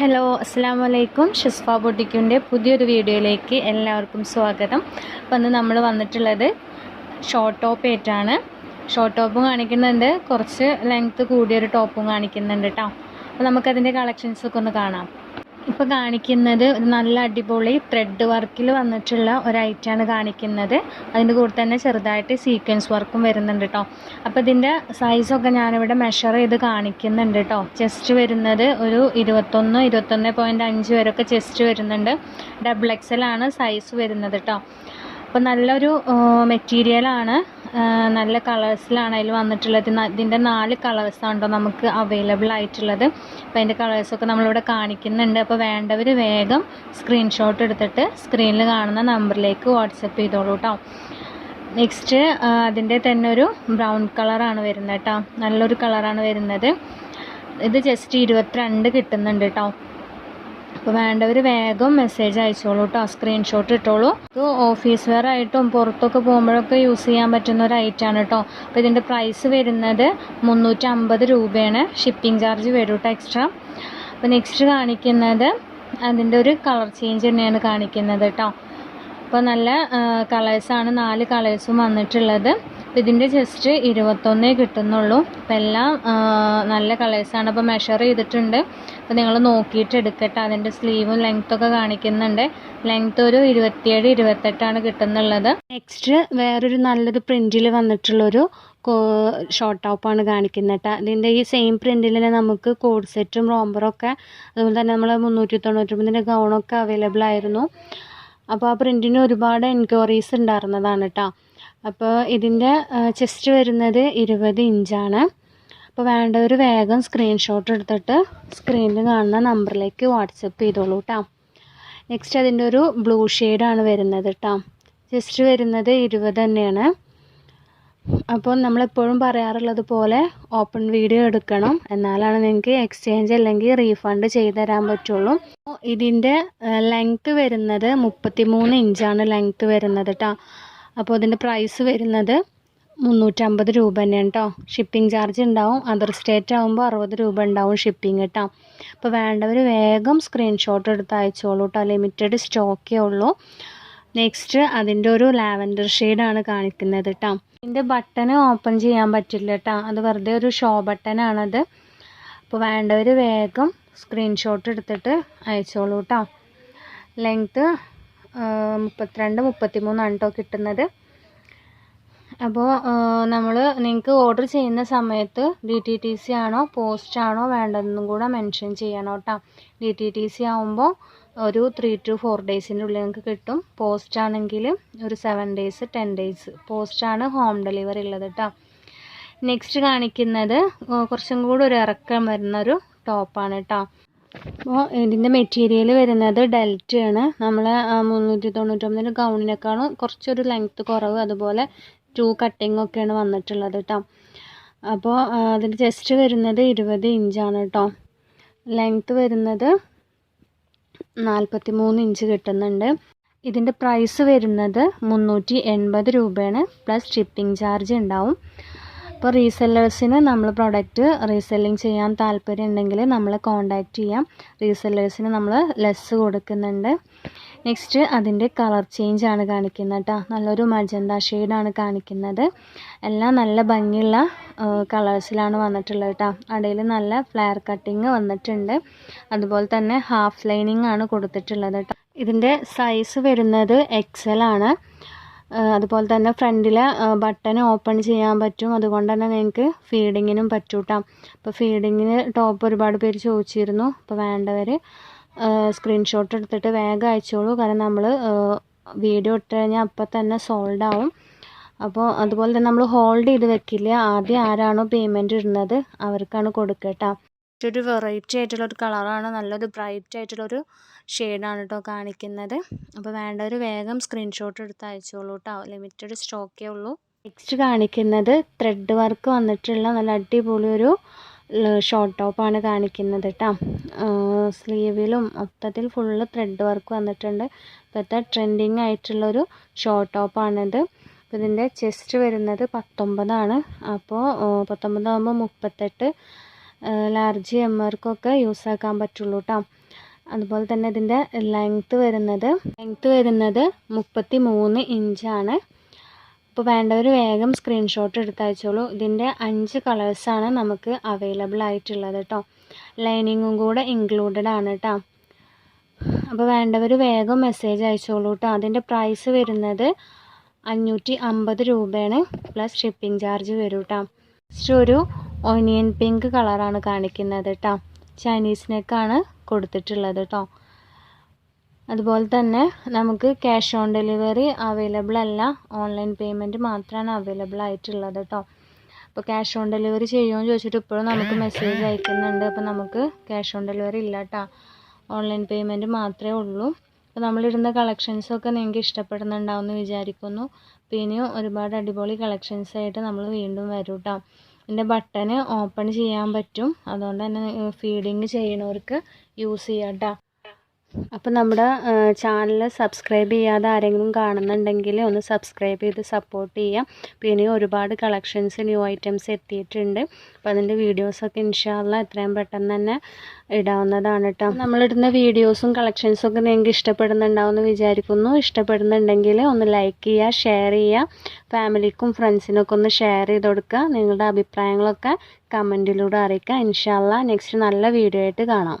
Hello അസ്സാം വലൈക്കും ഷിസ്ഫ ബൊട്ടിക്കിന്റെ പുതിയൊരു വീഡിയോയിലേക്ക് എല്ലാവർക്കും സ്വാഗതം. അപ്പം നമ്മൾ വന്നിട്ടുള്ളത് ഷോർട്ട് ടോപ്പ് ആയിട്ടാണ്. ഷോർട്ട് ടോപ്പ് കാണിക്കുന്നുണ്ട്. കുറച്ച് ലെങ്ത്ത് കൂടിയൊരു ടോപ്പും കാണിക്കുന്നുണ്ട് കേട്ടോ അപ്പോൾ നമുക്കതിന്റെ കളക്ഷൻസൊക്കെ ഒന്ന് കാണാം. ഇപ്പോൾ കാണിക്കുന്നത് നല്ല അടിപൊളി ത്രെഡ് വർക്കിൽ വന്നിട്ടുള്ള ഒരു ഐറ്റാണ് കാണിക്കുന്നത്. അതിന്റെ കൂടെ തന്നെ ചെറുതായിട്ട് സീക്വൻസ് വർക്കും വരുന്നുണ്ട് കേട്ടോ അപ്പോൾ ഇതിന്റെ സൈസൊക്കെ ഞാനിവിടെ മെഷർ ചെയ്ത് കാണിക്കുന്നുണ്ട് കേട്ടോ ചെസ്റ്റ് വരുന്നത് ഒരു ഇരുപത്തൊന്ന് ഇരുപത്തൊന്ന് പോയിന്റ് അഞ്ച് വരെയൊക്കെ ചെസ്റ്റ് വരുന്നുണ്ട്. ഡബിൾ എക്സൽ ആണ് സൈസ് വരുന്നത് കേട്ടോ അപ്പോൾ നല്ലൊരു മെറ്റീരിയലാണ് നല്ല കളേഴ്സിലാണ് വന്നിട്ടുള്ളത്. ഇതിന്റെ നാല് കളേഴ്സാണ് കേട്ടോ നമുക്ക് അവൈലബിൾ ആയിട്ടുള്ളത്. അപ്പോൾ അതിന്റെ കളേഴ്സൊക്കെ നമ്മളിവിടെ കാണിക്കുന്നുണ്ട്. അപ്പോൾ വേണ്ടവർ വേഗം സ്ക്രീൻഷോട്ട് എടുത്തിട്ട് സ്ക്രീനിൽ കാണുന്ന നമ്പറിലേക്ക് വാട്സപ്പ് ചെയ്തോളൂ കേട്ടോ നെക്സ്റ്റ് അതിന്റെ തന്നെ ഒരു ബ്രൗൺ കളറാണ് വരുന്നത് കേട്ടോ നല്ലൊരു കളറാണ് വരുന്നത്. ഇത് ജസ്റ്റ് ഇരുപത്തിരണ്ട് കിട്ടുന്നുണ്ട് കേട്ടോ അപ്പോൾ വേണ്ടവർ വേഗം മെസ്സേജ് അയച്ചോളൂ കേട്ടോ സ്ക്രീൻഷോട്ട് ഇട്ടോളൂ. ഇത് ഓഫീസ് വെയർ ആയിട്ടും പുറത്തൊക്കെ പോകുമ്പോഴൊക്കെ യൂസ് ചെയ്യാൻ പറ്റുന്ന ഒരു ഐറ്റമാണ് കേട്ടോ അപ്പോൾ ഇതിന്റെ പ്രൈസ് വരുന്നത് മുന്നൂറ്റി അമ്പത് രൂപയാണ്. ഷിപ്പിംഗ് ചാർജ് വരും കേട്ടോ എക്സ്ട്രാ അപ്പോൾ നെക്സ്റ്റ് കാണിക്കുന്നത് അതിന്റെ ഒരു കളർ ചേഞ്ച് തന്നെയാണ് കാണിക്കുന്നത് കേട്ടോ അപ്പോൾ നല്ല കളേഴ്സാണ് നാല് കളേഴ്സും വന്നിട്ടുള്ളത്. അപ്പോൾ ഇതിന്റെ ജസ്റ്റ് ഇരുപത്തൊന്നേ കിട്ടുന്നുള്ളൂ. അപ്പോൾ എല്ലാം നല്ല കളേഴ്സാണ് അപ്പോൾ മെഷർ ചെയ്തിട്ടുണ്ട്. അപ്പോൾ നിങ്ങൾ നോക്കിയിട്ട് എടുക്കട്ടെ. അതിന്റെ സ്ലീവും ലെങ്ത്തൊക്കെ കാണിക്കുന്നുണ്ട്. ലെങ്ത്ത് ഒരു ഇരുപത്തിയേഴ് ഇരുപത്തെട്ടാണ് കിട്ടുന്നുള്ളത്. നെക്സ്റ്റ് വേറൊരു നല്ലൊരു പ്രിന്റിൽ വന്നിട്ടുള്ളൊരു ഷോർട്ട് ടോപ്പാണ് കാണിക്കുന്നത് കേട്ടോ ഈ സെയിം പ്രിന്റിൽ തന്നെ നമുക്ക് കോഡ് സെറ്റും റോംബറൊക്കെ അതുപോലെ തന്നെ നമ്മൾ മുന്നൂറ്റി തൊണ്ണൂറ്റൊമ്പതിന്റെ ഗൗണൊക്കെ അവൈലബിൾ ആയിരുന്നു. അപ്പോൾ ആ പ്രിന്റിന് ഒരുപാട് എൻക്വയറീസ് ഉണ്ടായിരുന്നതാണ് കേട്ടോ അപ്പോൾ ഇതിന്റെ ചെസ്റ്റ് വരുന്നത് ഇരുപത് ഇഞ്ചാണ് അപ്പോൾ വേണ്ടവർ വേഗം സ്ക്രീൻഷോട്ട് എടുത്തിട്ട് സ്ക്രീനിൽ കാണുന്ന നമ്പറിലേക്ക് വാട്സപ്പ് ചെയ്തോളൂ കേട്ടോ നെക്സ്റ്റ് അതിന്റെ ഒരു ബ്ലൂ ഷെയ്ഡാണ് വരുന്നത് കേട്ടോ ജസ്റ്റ് വരുന്നത് ഇരുപത് തന്നെയാണ്. അപ്പോൾ നമ്മളെപ്പോഴും പറയാറുള്ളത് പോലെ ഓപ്പൺ വീഡിയോ എടുക്കണം. എന്നാലാണ് നിങ്ങൾക്ക് എക്സ്ചേഞ്ച് അല്ലെങ്കിൽ റീഫണ്ട് ചെയ്ത് തരാൻ പറ്റുള്ളൂ. ഇതിന്റെ ലെങ്ത്ത് വരുന്നത് മുപ്പത്തി മൂന്ന് ഇഞ്ചാണ് ലെങ്ത്ത് വരുന്നത് കേട്ടോ അപ്പോൾ ഇതിന്റെ പ്രൈസ് വരുന്നത് മുന്നൂറ്റമ്പത് രൂപ തന്നെയാണ് കേട്ടോ ഷിപ്പിംഗ് ചാർജ് ഉണ്ടാവും. അതർ സ്റ്റേറ്റ് ആകുമ്പോൾ അറുപത് രൂപ ഉണ്ടാവും ഷിപ്പിംഗ് കേട്ടോ അപ്പോൾ വേണ്ടവർ വേഗം സ്ക്രീൻഷോട്ട് എടുത്ത് അയച്ചോളൂ കേട്ടോ ലിമിറ്റഡ് സ്റ്റോക്കേ ഉള്ളൂ. നെക്സ്റ്റ് അതിന്റെ ഒരു ലാവൻഡർ ഷെയ്ഡാണ് കാണിക്കുന്നത് കേട്ടോ ഇതിന്റെ ബട്ടൺ ഓപ്പൺ ചെയ്യാൻ പറ്റില്ല കേട്ടോ അത് വെറുതെ ഒരു ഷോ ബട്ടനാണത് അപ്പോൾ വേണ്ടവർ വേഗം സ്ക്രീൻഷോട്ട് എടുത്തിട്ട് അയച്ചോളൂ കേട്ടോ ലെങ്ത്ത് മുപ്പത്തിരണ്ട് മുപ്പത്തിമൂന്നാണ് കേട്ടോ കിട്ടുന്നത്. അപ്പോൾ നമ്മൾ നിങ്ങൾക്ക് ഓർഡർ ചെയ്യുന്ന സമയത്ത് ഡി ടി ടി സി ആണോ പോസ്റ്റ് ആണോ വേണ്ടതെന്നും കൂടെ മെൻഷൻ ചെയ്യണം കേട്ടോ ഡി ടി ടി സി ആകുമ്പോൾ ഒരു ത്രീ ടു ഫോർ ഡേയ്സിന്റെ ഉള്ളിൽ നിങ്ങൾക്ക് കിട്ടും. പോസ്റ്റ് ആണെങ്കിൽ ഒരു സെവൻ ഡേയ്സ് ടെൻ ഡേയ്സ് പോസ്റ്റാണ് ഹോം ഡെലിവറി ഉള്ളത് കേട്ടോ നെക്സ്റ്റ് കാണിക്കുന്നത് കുറച്ചും കൂടി ഒരു ഇറക്കം വരുന്ന ഒരു ടോപ്പാണ് കേട്ടോ അപ്പോൾ ഇതിന്റെ മെറ്റീരിയൽ വരുന്നത് ഡെൽറ്റയാണ് നമ്മൾ മുന്നൂറ്റി തൊണ്ണൂറ്റൊമ്പതിന്റെ ഗൗണിനേക്കാളും കുറച്ചൊരു ലെങ്ത്ത് കുറവ് അതുപോലെ ടു കട്ടിങ് ഒക്കെയാണ് വന്നിട്ടുള്ളത് കേട്ടോ അപ്പോൾ അതിന്റെ ചെസ്റ്റ് വരുന്നത് ഇരുപത് ഇഞ്ചാണ് കേട്ടോ ലെങ്ത്ത് വരുന്നത് നാൽപ്പത്തി മൂന്ന് ഇഞ്ച് കിട്ടുന്നുണ്ട്. ഇതിന്റെ പ്രൈസ് വരുന്നത് മുന്നൂറ്റി എൺപത് രൂപയാണ്. പ്ലസ് ഷിപ്പിംഗ് ചാർജ് ഉണ്ടാവും. അപ്പോൾ റീസെല്ലേഴ്സിന് നമ്മൾ പ്രൊഡക്റ്റ് റീസെല്ലിംഗ് ചെയ്യാൻ താല്പര്യം ഉണ്ടെങ്കിൽ നമ്മളെ കോൺടാക്റ്റ് ചെയ്യാം. റീസെല്ലേഴ്സിന് നമ്മൾ ലെസ് കൊടുക്കുന്നുണ്ട്. നെക്സ്റ്റ് അതിന്റെ കളർ ചേഞ്ച് ആണ് കാണിക്കുന്നത് കേട്ടോ നല്ലൊരു മജന്ത ഷെയ്ഡാണ് കാണിക്കുന്നത്. എല്ലാം നല്ല ഭംഗിയുള്ള കളേഴ്സിലാണ് വന്നിട്ടുള്ളത് കേട്ടോ അടയിൽ നല്ല ഫ്ലയർ കട്ടിങ് വന്നിട്ടുണ്ട്. അതുപോലെ തന്നെ ഹാഫ് ലൈനിങ് ആണ് കൊടുത്തിട്ടുള്ളത് കേട്ടോ ഇതിന്റെ സൈസ് വരുന്നത് എക്സൽ ആണ്. അതുപോലെ തന്നെ ഫ്രണ്ടിലെ ബട്ടൺ ഓപ്പൺ ചെയ്യാൻ പറ്റും. അതുകൊണ്ട് തന്നെ നിങ്ങൾക്ക് ഫീഡിങ്ങിനും പറ്റൂട്ടാം. അപ്പോൾ ഫീഡിങ്ങിന് ടോപ്പ് ഒരുപാട് പേര് ചോദിച്ചിരുന്നു. അപ്പോൾ വേണ്ടവർ സ്ക്രീൻഷോട്ട് എടുത്തിട്ട് വേഗം അയച്ചോളൂ. കാരണം നമ്മൾ വീഡിയോ ഇട്ട് കഴിഞ്ഞാൽ അപ്പം തന്നെ സോൾഡ് ആവും. അപ്പോൾ അതുപോലെ തന്നെ നമ്മൾ ഹോൾഡ് ചെയ്ത് വെക്കില്ല? ആദ്യം ആരാണോ പേയ്മെന്റ് ഇടുന്നത് അവർക്കാണ് കൊടുക്കുക കേട്ടോ ഒരു വെറൈറ്റി ആയിട്ടുള്ള ഒരു കളറാണ് നല്ലൊരു ബ്രൈറ്റ് ആയിട്ടുള്ളൊരു ഷെയ്ഡാണ് കേട്ടോ കാണിക്കുന്നത്. അപ്പോൾ വേണ്ടവർ വേഗം സ്ക്രീൻഷോട്ട് എടുത്ത് അയച്ചോളൂ കേട്ടോ ലിമിറ്റഡ് സ്റ്റോക്കേ ഉള്ളൂ. നെക്സ്റ്റ് കാണിക്കുന്നത് ത്രെഡ് വർക്ക് വന്നിട്ടുള്ള നല്ല അടിപൊളി ഒരു ഷോർട്ട് ടോപ്പാണ് കാണിക്കുന്നത് കേട്ടോ സ്ലീവിലും മൊത്തത്തിൽ ഫുള്ള് ത്രെഡ് വർക്ക് വന്നിട്ടുണ്ട്. ഇപ്പോഴത്തെ ട്രെൻഡിങ് ആയിട്ടുള്ളൊരു ഷോർട്ട് ടോപ്പാണിത് അപ്പോൾ ഇതിന്റെ ചെസ്റ്റ് വരുന്നത് പത്തൊമ്പതാണ്. അപ്പോൾ പത്തൊമ്പതാകുമ്പോൾ മുപ്പത്തെട്ട് ലാർജ് എം ആർക്കൊക്കെ യൂസ് ആക്കാൻ പറ്റുള്ളൂ കേട്ടോ അതുപോലെ തന്നെ ഇതിന്റെ ലെങ്ത്ത് വരുന്നത് ലെങ്ത്ത് വരുന്നത് മുപ്പത്തി മൂന്ന് ഇഞ്ചാണ് അപ്പോൾ വേണ്ടവർ വേഗം സ്ക്രീൻഷോട്ട് എടുത്തയച്ചോളൂ ഇതിന്റെ അഞ്ച് കളേഴ്സാണ് നമുക്ക് അവൈലബിൾ ആയിട്ടുള്ളത് കേട്ടോ ലൈനിങ്ങും കൂടെ ഇൻക്ലൂഡഡ് ആണ് കേട്ടോ അപ്പോൾ വേണ്ടവർ വേഗം മെസ്സേജ് അയച്ചോളൂ കേട്ടോ അതിന്റെ പ്രൈസ് വരുന്നത് അഞ്ഞൂറ്റി അമ്പത് രൂപയാണ് പ്ലസ് ഷിപ്പിംഗ് ചാർജ് വരും കേട്ടോ നെക്സ്റ്റ് ഒരു ഒനിയൻ പിങ്ക് കളറാണ് കാണിക്കുന്നത് കേട്ടോ ചൈനീസ് കൊടുത്തിട്ടുള്ളത് കേട്ടോ അതുപോലെ തന്നെ നമുക്ക് ക്യാഷ് ഓൺ ഡെലിവറി അവൈലബിൾ അല്ല. ഓൺലൈൻ പേയ്മെന്റ് മാത്രമാണ് അവൈലബിൾ ആയിട്ടുള്ളത് കേട്ടോ അപ്പോൾ ക്യാഷ് ഓൺ ഡെലിവറി ചെയ്യുമോ എന്ന് ചോദിച്ചിട്ട് ഇപ്പോഴും നമുക്ക് മെസ്സേജ് അയക്കുന്നുണ്ട്. അപ്പോൾ നമുക്ക് ക്യാഷ് ഓൺ ഡെലിവറി ഇല്ല കേട്ടോ ഓൺലൈൻ പേയ്മെന്റ് മാത്രമേ ഉള്ളൂ. അപ്പോൾ നമ്മളിടുന്ന കളക്ഷൻസൊക്കെ നിങ്ങൾക്ക് ഇഷ്ടപ്പെടുന്നുണ്ടാവുമെന്ന് വിചാരിക്കുന്നു. പിന്നെയും ഒരുപാട് അടിപൊളി കളക്ഷൻസ് ആയിട്ട് നമ്മൾ വീണ്ടും വരും കേട്ടോ ഇതിന്റെ ബട്ടന് ഓപ്പൺ ചെയ്യാൻ പറ്റും. അതുകൊണ്ട് തന്നെ ഫീഡിങ് ചെയ്യണവർക്ക് യൂസ് ചെയ്യാം കേട്ടോ അപ്പം നമ്മുടെ ചാനൽ സബ്സ്ക്രൈബ് ചെയ്യാതെ ആരെങ്കിലും കാണുന്നുണ്ടെങ്കിൽ ഒന്ന് സബ്സ്ക്രൈബ് ചെയ്ത് സപ്പോർട്ട് ചെയ്യാം. പിന്നെ ഒരുപാട് കളക്ഷൻസ് ന്യൂ ഐറ്റംസ് എത്തിയിട്ടുണ്ട്. അപ്പോൾ അതിന്റെ വീഡിയോസൊക്കെ ഇൻഷാല്ല എത്രയും പെട്ടെന്ന് തന്നെ ഇടാവുന്നതാണ് കേട്ടോ നമ്മളിടുന്ന വീഡിയോസും കളക്ഷൻസും ഒക്കെ നിങ്ങൾക്ക് ഇഷ്ടപ്പെടുന്നുണ്ടാവുമെന്ന് വിചാരിക്കുന്നു. ഇഷ്ടപ്പെടുന്നുണ്ടെങ്കിൽ ഒന്ന് ലൈക്ക് ചെയ്യുക ഷെയർ ചെയ്യുക. ഫാമിലിക്കും ഫ്രണ്ട്സിനൊക്കെ ഒന്ന് ഷെയർ ചെയ്ത് കൊടുക്കുക. നിങ്ങളുടെ അഭിപ്രായങ്ങളൊക്കെ കമന്റിലൂടെ അറിയിക്കുക. ഇൻഷാല്ല നെക്സ്റ്റ് നല്ല വീഡിയോ ആയിട്ട് കാണാം.